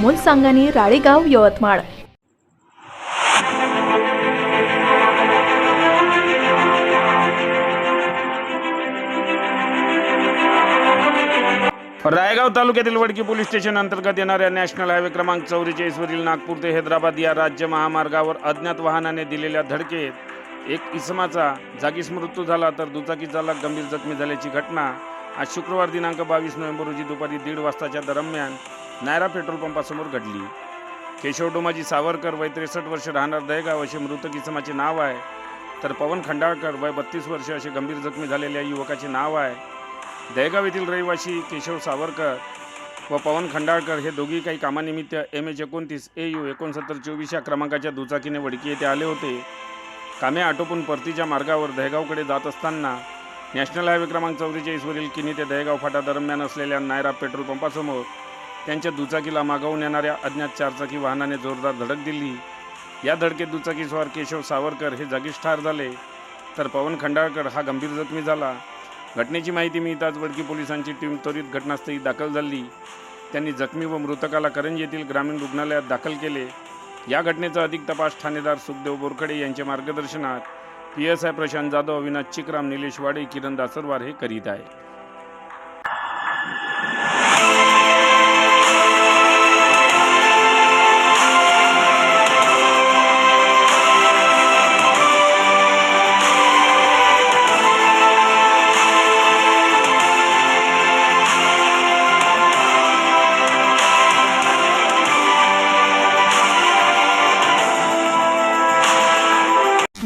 अमोल सांगानी राळेगाव यवतमाळ. रायगाव तालुक्यातील Wadki police station अंतर्गत येणाऱ्या नॅशनल हायवे क्रमांक चौवेचाळीसवरील नागपूर ते हैदराबाद या राज्य महामार्गावर अज्ञात वाहनाने दिलेल्या धडकेत एक इसमाचा जागीच मृत्यू झाला तर दुचाकी चालक गंभीर जखमी झाल्याची घटना आज शुक्रवार दिनांक बावीस नोव्हेंबर रोजी दुपारी दीड वाजताच्या दरम्यान नायरा पेट्रोल पंपासमोर घडली. केशव डोमाजी सावरकर वय त्रेसष्ट वर्ष राहणार दहेगाव असे मृत किसमाचे नाव आहे. तर पवन खंडाळकर वय बत्तीस वर्ष असे गंभीर जखमी झालेल्या युवकाचे नाव आहे. दहेगाव येथील रहिवासी केशव सावरकर व पवन खंडाळकर हे दोघी काही कामानिमित्त एम एच एकोणतीस ए यू एकोणसत्तर चोवीस या क्रमांकाच्या दुचाकीने वडकी येथे आले होते. कामे आटोपून परतीच्या मार्गावर दहेगावकडे जात असताना नॅशनल हायवे क्रमांक चौवेचाळीसवरील किनी ते दहेगाव फाटा दरम्यान असलेल्या नायरा पेट्रोल पंपासमोर त्यांच्या दुचाकीला मागवून येणाऱ्या अज्ञात चारचाकी वाहनाने जोरदार धडक दिली. या धडकेत दुचाकीस्वार केशव सावरकर हे जागीच ठार झाले. तर पवन खंडाळकर हा गंभीर जखमी झाला. घटनेची माहिती मिळताच वडकी पोलिसांची टीम त्वरित घटनास्थळी दाखल झाली. त्यांनी जखमी व मृतकाला करंज येथील ग्रामीण रुग्णालयात दाखल केले. या घटनेचा अधिक तपास ठाणेदार सुखदेव बोरखडे यांच्या मार्गदर्शनात P S I Prashant Jadhav Avinash Chikram Nilesh Wade Kiran Dasarwar हे करीत आहे